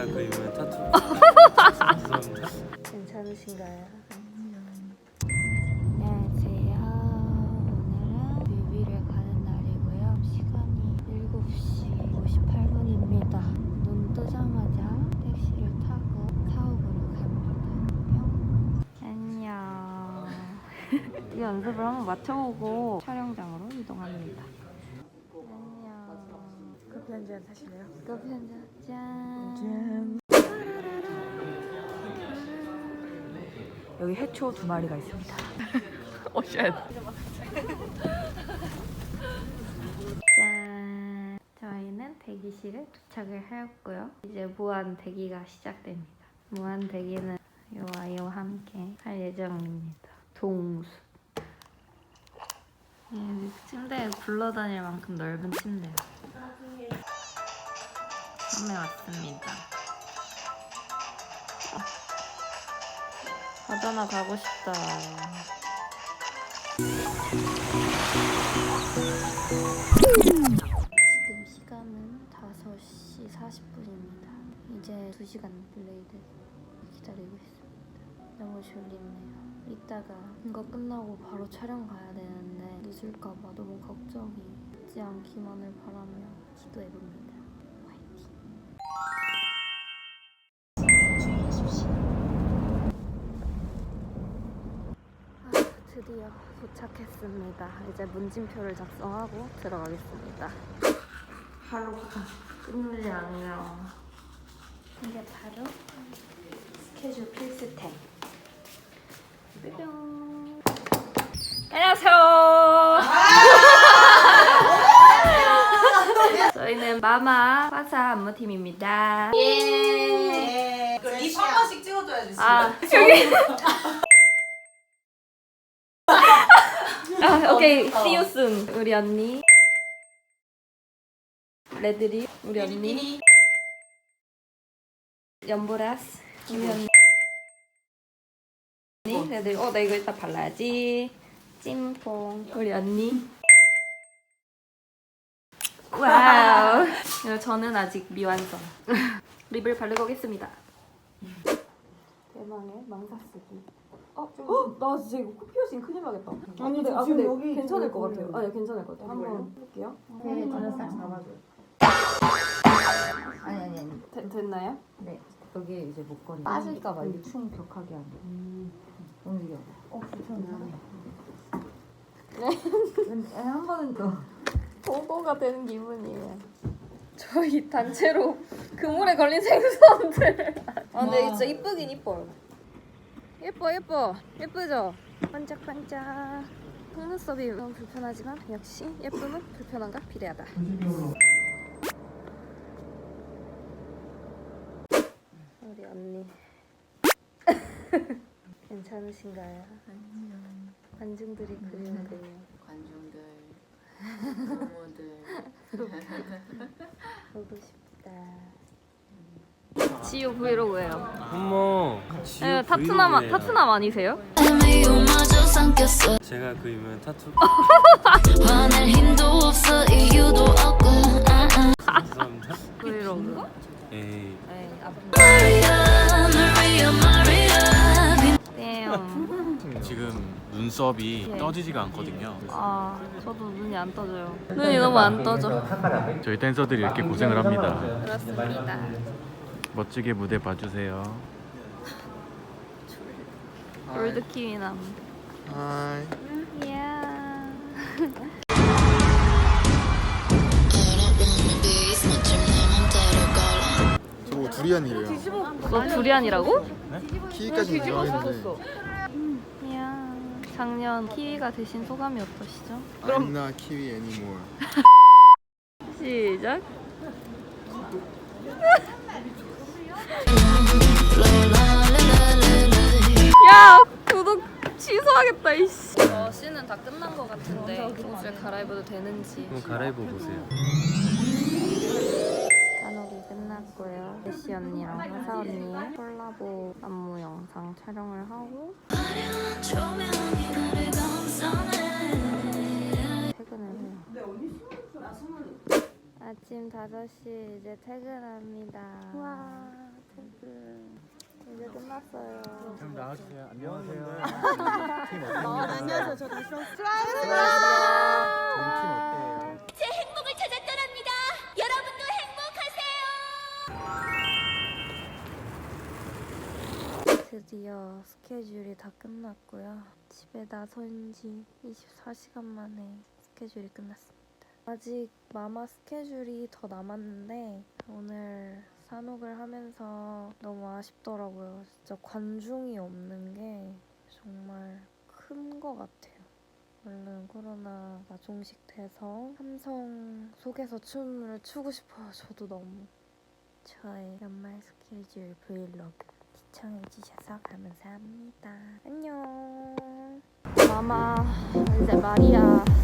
제가 그리는 타투. 죄송합니다. 괜찮으신가요? 안녕하세요. 오늘은 뮤비를 가는 날이고요. 시간이 7시 58분입니다. 눈 뜨자마자 택시를 타고 사옥으로 갑니다. 뿅. 안녕. 이 연습을 한번 맞춰보고 촬영장으로 이동합니다. 커피 한 잔 사실래요? 커피 한 잔. 짠. 여기 해초 두 마리가 있습니다. 짠. 저희는 대기실에 도착을 하였고요. 이제 무한 대기가 시작됩니다. 무한 대기는 요 아이와 함께 할 예정입니다. 동수. 이 침대에 굴러다닐 만큼 넓은 침대요. 밤에 왔습니다. 바다나 가고 싶다. 지금 시간은 5시 40분입니다. 이제 2시간 딜레이드 기다리고 있습니다. 너무 졸립네요. 이따가 이거 끝나고 바로 촬영 가야 되는데 늦을까봐 너무 걱정이 늦지 않기만을 바라며 기도해봅니다. 아, 드디어 도착했습니다. 이제 문진표를 작성하고 들어가겠습니다. 하루가 끝물이 안녕. 이게 바로 스케줄 필수템. 뾰뿅. 안녕하세요. 마마 화사 안무팀입니다. 예. 립한 번씩 찍어줘야지. 아 여기. 아 오케이 see you soon 우리 언니. 레드리 우리 언니. 연보라스 우리 언니. 레드리 어나 이거 일단 발라야지. 찐퐁 우리 언니. 와 우. 저는 아직 미완성. 립을 바르고 오겠습니다. 대망의 망사 쓰기. 어, 어? 나 진짜 이거 코 피어싱 큰일 나겠다. 아니, 근데, 아, 지금 근데 여기 괜찮을 것 같아요. 아, 네, 괜찮을 것 같아요. 한번? 해볼게요. 네, 저는 딱 잡아줘요. 아니 아니 아니. 되, 됐나요? 네. 여기 이제 목걸이 빠질까 봐, 여기 충 격하게 하는. 거. 움직여. 어 불편해. 네. 한 번은 더. 보고가 되는 기분이에요. 저희 단체로 그물에 걸린 생선들. 아, 근데 진짜 이쁘긴 이뻐요. 예뻐, 예뻐. 예쁘죠? 반짝반짝. 속눈썹이 너무 불편하지만 역시 예쁨은 불편함과 비례하다. 우리 언니. 괜찮으신가요? 관중들이 그리는 그림. 관중들, 부모들. 보고 싶다. 지우 브이로그예요. 어머. 네, 타투남 브이로그예요. 타투남 아니세요? 삼켰어 제가 그리는 타투. 화낼 힘도 없어 이유도 없고. 브이로그? 에이. 네, 마리아 지금 눈썹이 예. 떠지지가 않거든요. 아, 저도 눈이 안 떠져요. 눈이 너무 안 떠져. 저희 댄서들이 이렇게 고생을 합니다. 그렇습니다. 멋지게 무대 봐주세요. 골드 키위남. 하이. 이야. 저거 두리안이래요. 너 두리안이라고? 키위까지 인정하겠는데. 작년 키위가 되신 소감이 어떠시죠? I'm not kiwi anymore. 시작. 야 구독 취소하겠다 이씨. 저 씨는 다 끝난 것 같은데 옷을 갈아입어도 되는지. 한번 갈아입어 보세요. 언니의 콜라보 안무 영상 촬영을 하고 퇴근을 해요. 아침 5시 이제 퇴근합니다. 와. 이제 끝났어요. 좀 나와주세요. 안녕하세요. 팀 아, 어때요? 저 다시 왔어요. 드디어 스케줄이 다 끝났고요. 집에 나선 지 24시간 만에 스케줄이 끝났습니다. 아직 마마 스케줄이 더 남았는데 오늘 산옥을 하면서 너무 아쉽더라고요. 진짜 관중이 없는 게 정말 큰 것 같아요. 얼른 코로나가 종식돼서 삼성 속에서 춤을 추고 싶어요. 저도 너무. 저의 연말 스케줄 브이로그 시청해주셔서 감사합니다. 안녕. 마마 이제 날이고